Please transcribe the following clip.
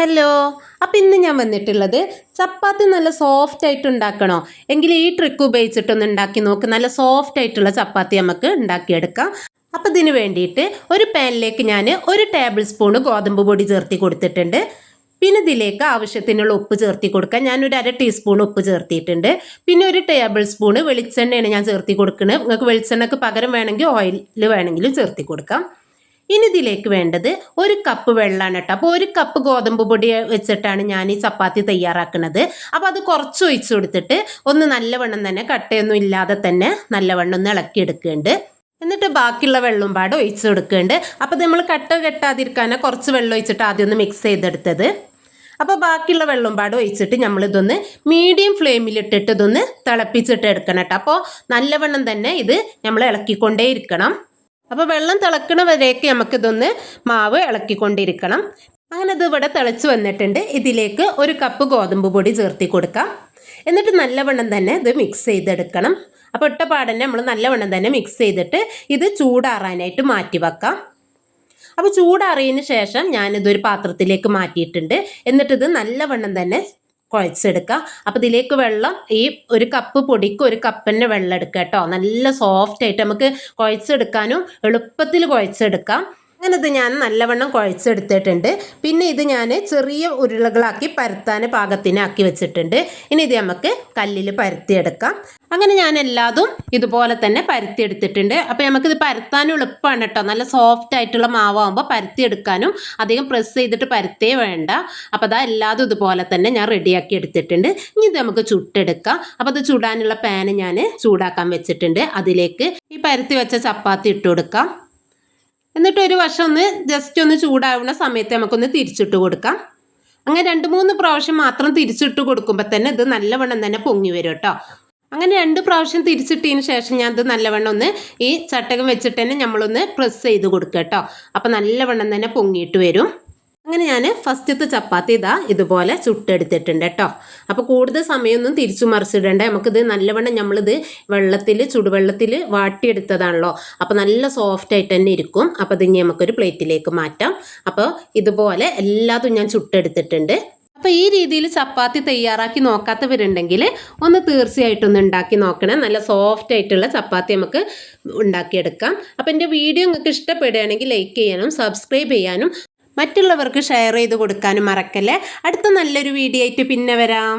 Hello അപ്പം ഇന്ന് ഞാൻ വന്നിട്ടുള്ളത് ചപ്പാത്തി നല്ല സോഫ്റ്റ് ആയിട്ട് ഉണ്ടാക്കണോ? എങ്കിൽ ഈ ട്രിക്ക് ഉപയോഗിച്ചിട്ടൊന്ന് ഉണ്ടാക്കി നോക്ക്. നല്ല സോഫ്റ്റ് ആയിട്ടുള്ള ചപ്പാത്തി നമുക്ക് ഉണ്ടാക്കിയെടുക്കാം. അപ്പം ഇതിന് വേണ്ടിയിട്ട് ഒരു പാനിലേക്ക് ഞാൻ ഒരു ടേബിൾ സ്പൂൺ ഗോതമ്പ് പൊടി ചേർത്തി കൊടുത്തിട്ടുണ്ട്. പിന്നെ ഇതിലേക്ക് ആവശ്യത്തിനുള്ള ഉപ്പ് ചേർത്തി കൊടുക്കാം. ഞാനൊരു അര ടീസ്പൂൺ ഉപ്പ് ചേർത്തിയിട്ടുണ്ട്. പിന്നെ ഒരു ടേബിൾ സ്പൂൺ വെളിച്ചെണ്ണയാണ് ഞാൻ ചേർത്തി കൊടുക്കുന്നത് നിങ്ങൾക്ക് വെളിച്ചെണ്ണക്ക് പകരം വേണമെങ്കിൽ ഓയിൽ വേണമെങ്കിലും ചേർത്തി കൊടുക്കാം. ഇനി ഇതിലേക്ക് വേണ്ടത് ഒരു കപ്പ് വെള്ളമാണ് കേട്ടോ. അപ്പോൾ ഒരു കപ്പ് ഗോതമ്പ് പൊടി വെച്ചിട്ടാണ് ഞാൻ ഈ ചപ്പാത്തി തയ്യാറാക്കുന്നത്. അപ്പോൾ അത് കുറച്ച് ഒഴിച്ച് കൊടുത്തിട്ട് ഒന്ന് നല്ലവണ്ണം തന്നെ കട്ടയൊന്നും ഇല്ലാതെ തന്നെ നല്ലവണ്ണം ഒന്ന് ഇളക്കിയെടുക്കുന്നുണ്ട്. എന്നിട്ട് ബാക്കിയുള്ള വെള്ളം പാടെ ഒഴിച്ചു കൊടുക്കുന്നുണ്ട്. അപ്പോൾ നമ്മൾ കട്ട കെട്ടാതിരിക്കാനാണ് കുറച്ച് വെള്ളം ഒഴിച്ചിട്ട് ആദ്യം ഒന്ന് മിക്സ് ചെയ്തെടുത്തത്. അപ്പോൾ ബാക്കിയുള്ള വെള്ളം പാടെ ഒഴിച്ചിട്ട് നമ്മളിതൊന്ന് മീഡിയം ഫ്ലെയിമിലിട്ടിട്ട് ഇതൊന്ന് തിളപ്പിച്ചിട്ട് എടുക്കണം കേട്ടോ. അപ്പോൾ നല്ലവണ്ണം തന്നെ ഇത് നമ്മൾ ഇളക്കിക്കൊണ്ടേ ഇരിക്കണം അപ്പോൾ വെള്ളം തിളക്കണ വരേക്ക് നമുക്കിതൊന്ന് മാവ് ഇളക്കിക്കൊണ്ടിരിക്കണം. അങ്ങനെ ഇത് ഇവിടെ തിളച്ച് വന്നിട്ടുണ്ട്. ഇതിലേക്ക് ഒരു കപ്പ് ഗോതമ്പ് പൊടി ചേർത്തി കൊടുക്കാം. എന്നിട്ട് നല്ലവണ്ണം തന്നെ ഇത് മിക്സ് ചെയ്തെടുക്കണം. അപ്പോൾ ഇട്ട പാടന്നെ നമ്മൾ നല്ലവണ്ണം തന്നെ മിക്സ് ചെയ്തിട്ട് ഇത് ചൂടാറാനായിട്ട് മാറ്റി വെക്കാം. അപ്പോൾ ചൂടാറിയതിന് ശേഷം ഞാനിതൊരു പാത്രത്തിലേക്ക് മാറ്റിയിട്ടുണ്ട്. എന്നിട്ടിത് നല്ലവണ്ണം തന്നെ കുഴച്ചെടുക്കുക അപ്പോൾ ഇതിലേക്ക് വെള്ളം ഈ ഒരു കപ്പ് പൊടിക്ക് ഒരു കപ്പിന്റെ വെള്ളം എടുക്കുക കേട്ടോ. നല്ല സോഫ്റ്റ് ആയിട്ട് നമുക്ക് കുഴച്ചെടുക്കാനും എളുപ്പത്തിൽ കുഴച്ചെടുക്കാം. അങ്ങനെ ഇത് ഞാൻ നല്ലവണ്ണം കുഴച്ചെടുത്തിട്ടുണ്ട്. പിന്നെ ഇത് ഞാൻ ചെറിയ ഉരുളകളാക്കി പരത്താൻ പാകത്തിനാക്കി വെച്ചിട്ടുണ്ട്. ഇനി ഇത് നമുക്ക് കല്ലിൽ പരത്തിയെടുക്കാം. അങ്ങനെ ഞാൻ എല്ലാതും ഇതുപോലെ തന്നെ പരത്തി പരത്തിയെടുത്തിട്ടുണ്ട്. അപ്പോൾ നമുക്കിത് പരത്താനും എളുപ്പമാണ് കേട്ടോ. നല്ല സോഫ്റ്റ് ആയിട്ടുള്ള മാവാകുമ്പോൾ പരത്തിയെടുക്കാനും അധികം പ്രസ് ചെയ്തിട്ട് പരത്തേ വേണ്ട. അപ്പോൾ അതാ എല്ലാതും ഇതുപോലെ തന്നെ ഞാൻ റെഡിയാക്കി എടുത്തിട്ടുണ്ട്. ഇനി ഇത് നമുക്ക് ചുട്ടെടുക്കാം. അപ്പോൾ അത് ചുടാനുള്ള പാന് ഞാൻ ചൂടാക്കാൻ വെച്ചിട്ടുണ്ട്. അതിലേക്ക് ഈ പരത്തി വെച്ച ചപ്പാത്തി ഇട്ട് കൊടുക്കാം. എന്നിട്ട് ഒരു വശം ഒന്ന് ജസ്റ്റ് ഒന്ന് ചൂടാവുന്ന സമയത്ത് നമുക്കൊന്ന് തിരിച്ചിട്ട് കൊടുക്കാം. അങ്ങനെ രണ്ട് മൂന്ന് പ്രാവശ്യം മാത്രം തിരിച്ചിട്ട് കൊടുക്കുമ്പോൾ തന്നെ ഇത് നല്ലവണ്ണം തന്നെ പൊങ്ങി വരും കേട്ടോ. അങ്ങനെ രണ്ട് പ്രാവശ്യം തിരിച്ചിട്ടതിന് ശേഷം ഞാൻ അത് നല്ലവണ്ണം ഒന്ന് ഈ ചട്ടകം വെച്ചിട്ട് തന്നെ നമ്മളൊന്ന് പ്രസ് ചെയ്ത് കൊടുക്കുക കേട്ടോ അപ്പോൾ നല്ലവണ്ണം തന്നെ പൊങ്ങിയിട്ട് വരും. അങ്ങനെ ഞാൻ ഫസ്റ്റത്തെ ചപ്പാത്തി ഇതാ ഇതുപോലെ ചുട്ടെടുത്തിട്ടുണ്ട് കേട്ടോ അപ്പോൾ കൂടുതൽ സമയമൊന്നും തിരിച്ചു മറിച്ചിടേണ്ട. നമുക്കിത് നല്ലവണ്ണം നമ്മളിത് വെള്ളത്തിൽ ചുടുവെള്ളത്തിൽ വാട്ടിയെടുത്തതാണല്ലോ. അപ്പോൾ നല്ല സോഫ്റ്റ് ആയിട്ട് തന്നെ ഇരിക്കും. അപ്പോൾ ഇത് ഇനി നമുക്കൊരു പ്ലേറ്റിലേക്ക് മാറ്റാം. അപ്പോൾ ഇതുപോലെ എല്ലാതും ഞാൻ ചുട്ടെടുത്തിട്ടുണ്ട്. അപ്പോൾ ഈ രീതിയിൽ ചപ്പാത്തി തയ്യാറാക്കി നോക്കാത്തവരുണ്ടെങ്കിൽ ഒന്ന് തീർച്ചയായിട്ടും ഒന്ന് ഉണ്ടാക്കി നോക്കണം. നല്ല സോഫ്റ്റ് ആയിട്ടുള്ള ചപ്പാത്തി നമുക്ക് ഉണ്ടാക്കിയെടുക്കാം. അപ്പോൾ എന്റെ വീഡിയോ നിങ്ങൾക്ക് ഇഷ്ടപ്പെടുകയാണെങ്കിൽ ലൈക്ക് ചെയ്യാനും സബ്സ്ക്രൈബ് ചെയ്യാനും മറ്റുള്ളവർക്ക് ഷെയർ ചെയ്ത് കൊടുക്കാനും മറക്കല്ലേ. അടുത്ത നല്ലൊരു വീഡിയോ ആയിട്ട് പിന്നെ വരാം.